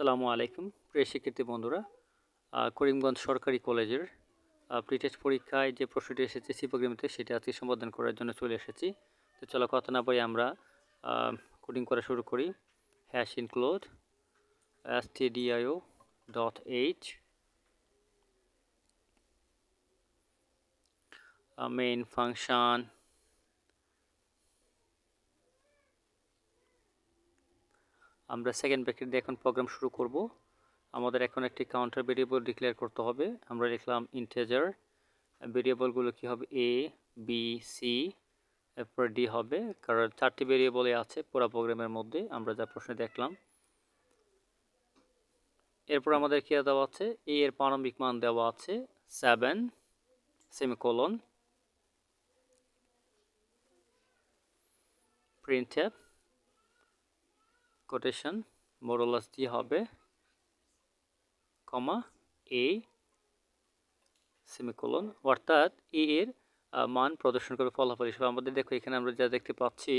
আসসালামু আলাইকুম, প্রিয় শিক্ষার্থী বন্ধুরা। করিমগঞ্জ সরকারি কলেজের প্রিটেস্ট পরীক্ষায় যে প্রশ্নটি এসেছে সি প্রোগ্রামতে সেটা আজকে সমাধান করার জন্য চলে এসেছি। তো চলো কথা না বলে আমরা কোডিং করা শুরু করি। Hash include S T DIO dot H main function আমরা সেকেন্ড ব্র্যাকেট দিয়ে এখন প্রোগ্রাম শুরু করব। আমাদের এখন একটি কাউন্টার ভেরিয়েবল ডিক্লেয়ার করতে হবে। আমরা লিখলাম ইন্টেজার ভেরিয়েবলগুলো কি হবে? এ বি সি এরপর ডি হবে। কারণ চারটি ভেরিয়েবলে আছে পুরো প্রোগ্রামের মধ্যে। আমরা যা প্রশ্নে দেখলাম। এরপর আমাদের কি দেওয়া আছে? এ এর প্রারম্ভিক মান দেওয়া আছে seven semicolon print quotation modulus দিয়ে হবে? কমা এ সেমিকোলন অর্থাৎ এ এর মান প্রদর্শন করে ফলাফল হিসেবে আমাদের দেখো এখানে আমরা যা দেখতে পাচ্ছি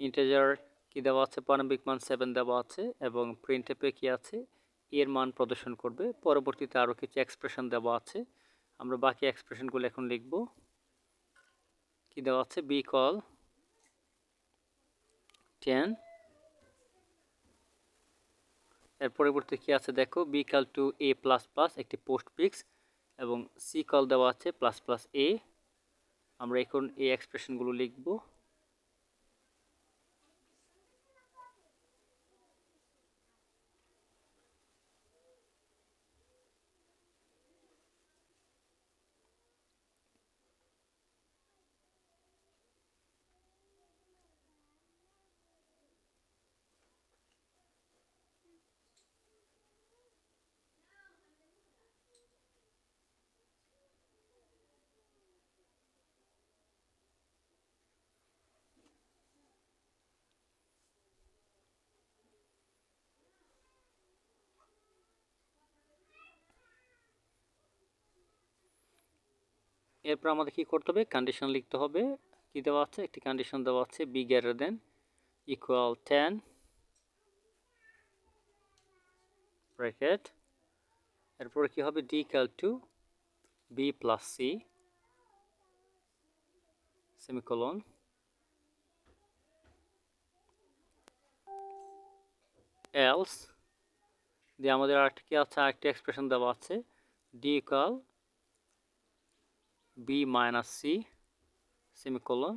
ইন্টেজার কি দেওয়া আছে? প্রারম্ভিক মান সেভেন দেওয়া আছে এবং প্রিন্টেপে কি আছে? এর মান প্রদর্শন করবে। পরবর্তীতে আরও কিছু এক্সপ্রেশন দেওয়া আছে। আমরা বাকি এক্সপ্রেশনগুলো এখন লিখব। কি দেওয়া আছে? বি কল টেন এর পরিবর্তে কী আছে দেখো? বি কাল টু এ প্লাস প্লাস একটি পোস্ট পিক্স এবং সি কল দেওয়া আছে প্লাস প্লাস এ আমরা এখন এই এক্সপ্রেশনগুলো লিখব। এরপর আমাদের কি করতে হবে? কন্ডিশন লিখতে হবে। কি দেওয়া আছে? একটি কন্ডিশন দেওয়া আছে B greater than equal ten bracket এরপরে কি হবে? D equal to B plus C semicolon else দিয়ে আমাদের আরেকটা কি আছে? আরেকটি এক্সপ্রেশন দেওয়া আছে D equal B minus C semicolon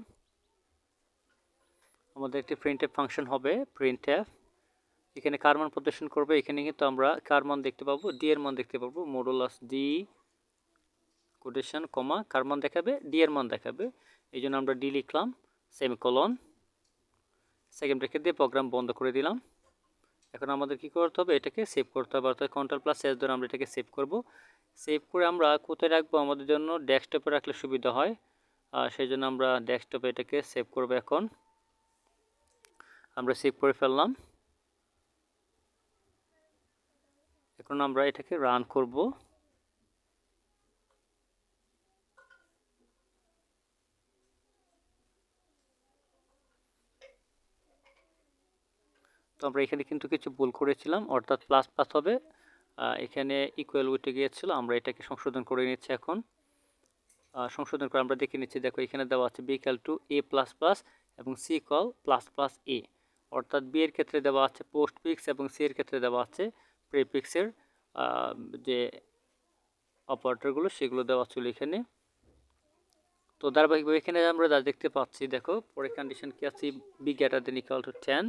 আমাদের একটি প্রিন্টএফ ফাংশন হবে প্রিন্টএফ এখানে কার মান প্রদর্শন করবে? এখানে কিন্তু আমরা কার মান দেখতে পাবো? ডি এর মান দেখতে পাবো। মডুলাস ডি কোটেশন কমা কার মান দেখাবে? ডি এর মান দেখাবে। এই জন্য আমরা ডি লিখলাম সেমিকোলন সেকেন্ড ব্রেকে দিয়ে প্রোগ্রাম বন্ধ করে দিলাম। এখন আমাদের কি করতে হবে? এটাকে সেভ করতে হবে। অর্থাৎ কন্ট্রোল প্লাস এস ধরে আমরা এটাকে সেভ করব। সেভ করে আমরা কোথায় রাখব? আমাদের জন্য ডেস্কটপে রাখলে সুবিধা হয়। আর সেই জন্য আমরা ডেস্কটপে এটাকে সেভ করব এখন। আমরা সেভ করে ফেললাম। এখন আমরা এটাকে রান করব। আমরা এখানে কিন্তু কিছু ভুল করেছিলাম, অর্থাৎ প্লাস প্লাস হবে। এখানে ইকুয়াল উঠে গিয়েছিল, আমরা এটাকে সংশোধন করে নিচ্ছি এখন। সংশোধন করে আমরা দেখে নিচ্ছি, দেখো এখানে দেওয়া আছে B equal to A plus plus এবং C equal plus plus A অর্থাৎ বি এর ক্ষেত্রে দেওয়া আছে পোস্ট পিক্স এবং সি এর ক্ষেত্রে দেওয়া আছে প্রিপিক্সের যে অপারেটরগুলো সেগুলো দেওয়া ছিল এখানে। তো ধারাবাহিকভাবে এখানে আমরা যা দেখতে পাচ্ছি, দেখো পরে কন্ডিশন কি আছে? B greater than equal to ten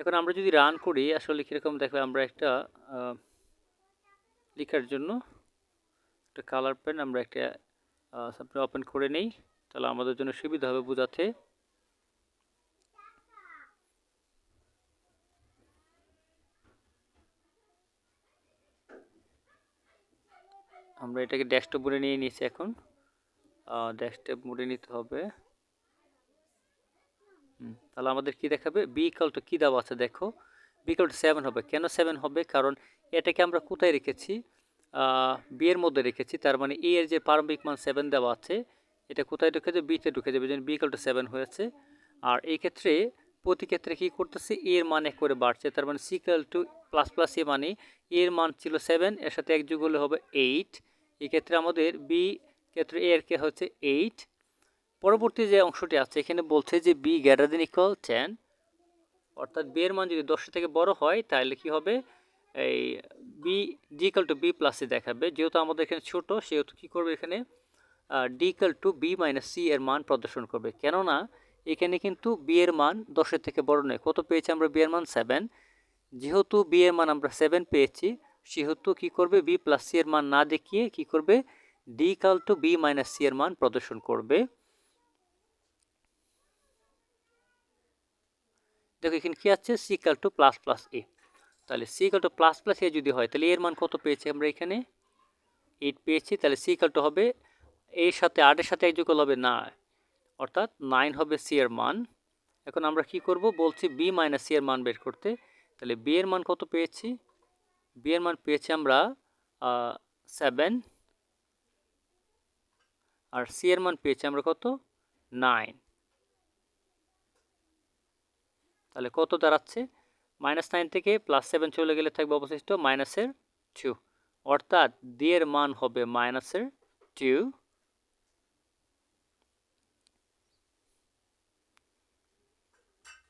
এখন আমরা যদি রান করি, আসলে কীরকম দেখবে আমরা একটা লেখার জন্য একটা কালার পেন আমরা একটা আপনি ওপেন করে নেই। তাহলে আমাদের জন্য সুবিধা হবে বোঝাতে। আমরা এটাকে ডেস্কটপ মোডে নিয়ে নিয়েছি এখন। ডেস্কটপ মোডে নিতে হবে। তাহলে আমাদের কি দেখাবে? বি ইকালটা কী দেওয়া আছে দেখো? বি ইকালটা সেভেন হবে। কেন সেভেন হবে? কারণ এটাকে আমরা কোথায় রেখেছি? বি এর মধ্যে রেখেছি। তার মানে এ এর যে প্রারম্ভিক মান সেভেন দেওয়া আছে, এটা কোথায় ঢুকে যাবে? বিতে ঢুকে যাবে। যেন বি ইকালটা সেভেন হয়েছে। আর এই ক্ষেত্রে প্রতি ক্ষেত্রে কী করতেছে? এর মান এক করে বাড়ছে। তার মানে C equal to plus plus A মানে এর মান ছিল সেভেন এর সাথে এক যুগ হলে হবে এইট এক্ষেত্রে আমাদের বি ক্ষেত্রে এর কে হচ্ছে এইট পরবর্তী যে অংশটি আছে, এখানে বলছে যে B greater than equal ten অর্থাৎ বি এর মান যদি দশের থেকে বড় হয়, তাহলে কি হবে? এই B D equal to B প্লাসে দেখাবে। যেহেতু আমাদের এখানে ছোট, সেহেতু কী করবে এখানে? D equal to B minus C এর মান প্রদর্শন করবে। কেননা, এখানে কিন্তু বি এর মান দশের থেকে বড় নয়। কত পেয়েছি আমরা বি এর মান? সেভেন যেহেতু বি এর মান আমরা সেভেন পেয়েছি, সেহেতু কী করবে? বি প্লাস সি এর মান না দেখিয়ে কী করবে? D equal to B minus C এর মান প্রদর্শন করবে। দেখো এখানে কী আছে? C equal to plus plus A তাহলে C equal to plus plus A যদি হয়, তাহলে এর মান কত পেয়েছি আমরা এখানে? এইট পেয়েছি, তাহলে সি ইকাল টু হবে এর সাথে আটের সাথে এক যুগল হবে না অর্থাৎ নাইন হবে সি এর মান। এখন আমরা কি করব? বলছি বি মাইনাস সি এর মান বের করতে। তাহলে বি এর মান কত পেয়েছি? বি এর মান পেয়েছি আমরা সেভেন আর সি এর মান পেয়েছি আমরা কত? নাইন তাহলে কত দাঁড়াচ্ছে? মাইনাস নাইন থেকে প্লাস সেভেন চলে গেলে থাকবে অবশিষ্ট মাইনাসের টু অর্থাৎ এর মান হবে মাইনাসের টু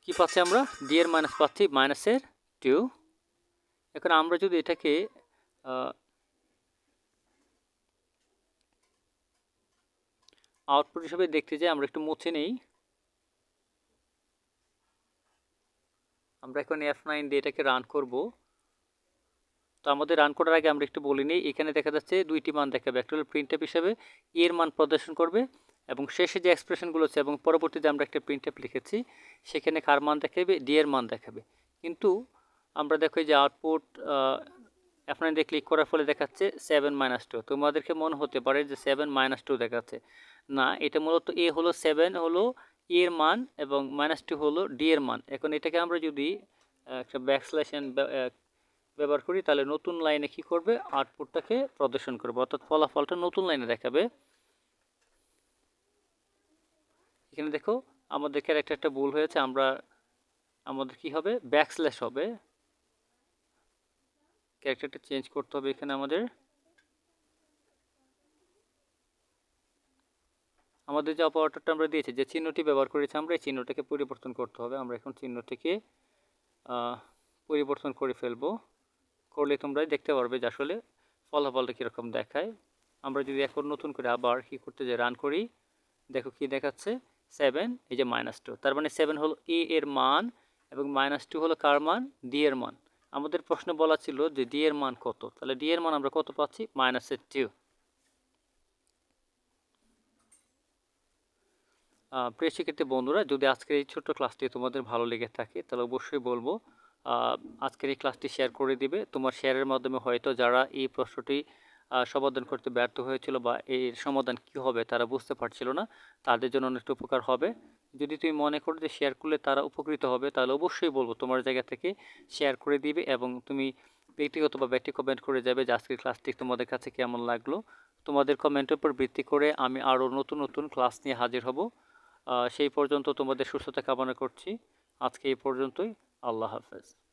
কি পাচ্ছি আমরা? ডি এর মাইনাস পাচ্ছি মাইনাসের টু এখন আমরা যদি এটাকে আউটপুট হিসেবে দেখতে যাই, আমরা একটু মুছে নেই। আমরা এখন এফ নাইন দিয়ে এটাকে রান করব। তো আমাদের রান করার আগে আমরা একটু বলি নিই, এখানে দেখা যাচ্ছে দুইটি মান দেখাবে, একটা হলো প্রিন্ট হিসাবে এর মান প্রদর্শন করবে, এবং শেষে যে এক্সপ্রেশনগুলো আছে, এবং পরবর্তীতে আমরা একটা প্রিন্ট লিখেছি, সেখানে কার মান দেখাবে ডি এর মান দেখাবে। কিন্তু আমরা দেখো যে আউটপুট এফ নাইন দিয়ে ক্লিক করার ফলে দেখাচ্ছে সেভেন মাইনাস টু তোমাদেরকে মনে হতে পারে যে সেভেন মাইনাস টু দেখাচ্ছে। না, এটা মূলত এ হলো সেভেন হলো এর মান এবং মাইনাস টু হলো ডি এর মান। এখন এটাকে আমরা যদি একটা ব্যাকস্ল্যাশন ব্যবহার করি, তাহলে নতুন লাইনে কি করবে? আউটপুটটাকে প্রদর্শন করবে। অর্থাৎ ফলাফলটা নতুন লাইনে দেখাবে। এখানে দেখো, আমাদের ক্যারেক্টারটা ভুল হয়েছে। আমরা, আমাদের কি হবে? ব্যাকস্ল্যাশ হবে। ক্যারেক্টারটা চেঞ্জ করতে হবে এখানে আমাদের। আমাদের যে অপারেটরটা আমরা দিয়েছি, যে চিহ্নটি ব্যবহার করেছি আমরা, এই চিহ্নটাকে পরিবর্তন করতে হবে। আমরা এখন চিহ্নটিকে পরিবর্তন করে ফেলব। করলে তোমরা দেখতে পারবে যে আসলে ফলাফলটা কীরকম দেখায়। আমরা যদি এখন নতুন করে আবার কী করতে যাই রান করি, দেখো কি দেখাচ্ছে সেভেন এই যে মাইনাস টু তার মানে সেভেন হলো এ এর মান এবং মাইনাস টু হলো কার মান? ডি এর মান। আমাদের প্রশ্ন বলা ছিল যে ডি এর মান কত? তাহলে ডি এর মান আমরা কত পাচ্ছি? মাইনাসের টু প্রিয় শিক্ষার্থী বন্ধুরা, যদি আজকের এই ছোট্ট ক্লাসটি তোমাদের ভালো লেগে থাকে, তাহলে অবশ্যই বলব আজকের এই ক্লাসটি শেয়ার করে দিবে। তোমার শেয়ারের মাধ্যমে হয়তো যারা এই প্রশ্নটি সমাধান করতে ব্যর্থ হয়েছিল বা এর সমাধান কি হবে তারা বুঝতে পারছিল না, তাদের জন্য অনেকটা উপকার হবে। যদি তুমি মনে করো যে শেয়ার করলে তারা উপকৃত হবে, তাহলে অবশ্যই বলব তোমার জায়গা থেকে শেয়ার করে দিবে এবং তুমি ব্যক্তিগত বা ব্যক্তি কমেন্ট করে যাবে যে আজকের ক্লাসটি তোমাদের কাছে কেমন লাগল। তোমাদের কমেন্টের উপর ভিত্তি করে আমি আরও নতুন নতুন ক্লাস নিয়ে হাজির হব। সেই পর্যন্ত তোমাদের সুস্থতা কামনা করছি। আজকে এই পর্যন্তই। আল্লাহ হাফেজ।